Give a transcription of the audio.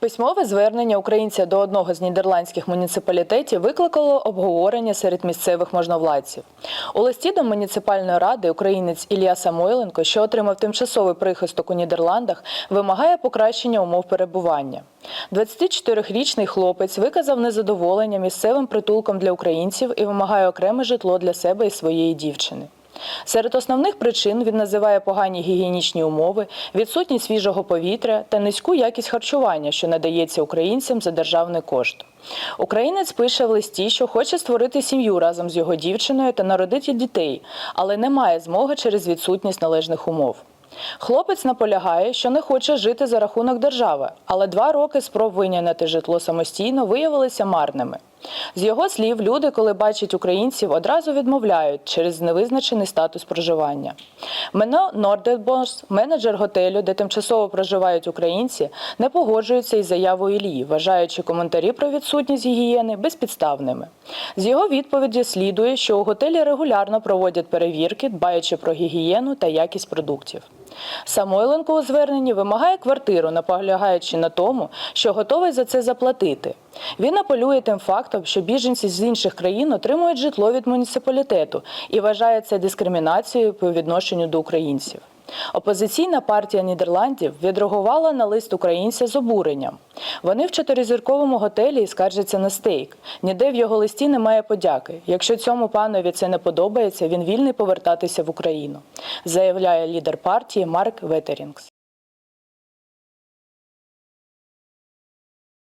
Письмове звернення українця до одного з нідерландських муніципалітетів викликало обговорення серед місцевих можновладців. У листі до муніципальної ради українець Ілля Самойленко, що отримав тимчасовий прихисток у Нідерландах, вимагає покращення умов перебування. 24-річний хлопець виказав незадоволення місцевим притулком для українців і вимагає окреме житло для себе і своєї дівчини. Серед основних причин він називає погані гігієнічні умови, відсутність свіжого повітря та низьку якість харчування, що надається українцям за державний кошт. Українець пише в листі, що хоче створити сім'ю разом з його дівчиною та народити дітей, але не має змоги через відсутність належних умов. Хлопець наполягає, що не хоче жити за рахунок держави, але два роки спроб вийняти житло самостійно виявилися марними. З його слів, люди, коли бачать українців, одразу відмовляють через невизначений статус проживання. Мено Нордербос, менеджер готелю, де тимчасово проживають українці, не погоджується із заявою Ілії, вважаючи коментарі про відсутність гігієни безпідставними. З його відповіді слідує, що у готелі регулярно проводять перевірки, дбаючи про гігієну та якість продуктів. Самойленко у зверненні вимагає квартиру, наполягаючи на тому, що готовий за це заплатити. Він апелює тим фактом, що біженці з інших країн отримують житло від муніципалітету і вважає це дискримінацією по відношенню до українців. Опозиційна партія Нідерландів відреагувала на лист українця з обуренням. Вони в чотиризірковому готелі скаржаться на стейк. Ніде в його листі немає подяки. Якщо цьому панові це не подобається, він вільний повертатися в Україну, заявляє лідер партії Марк Ветерінгс.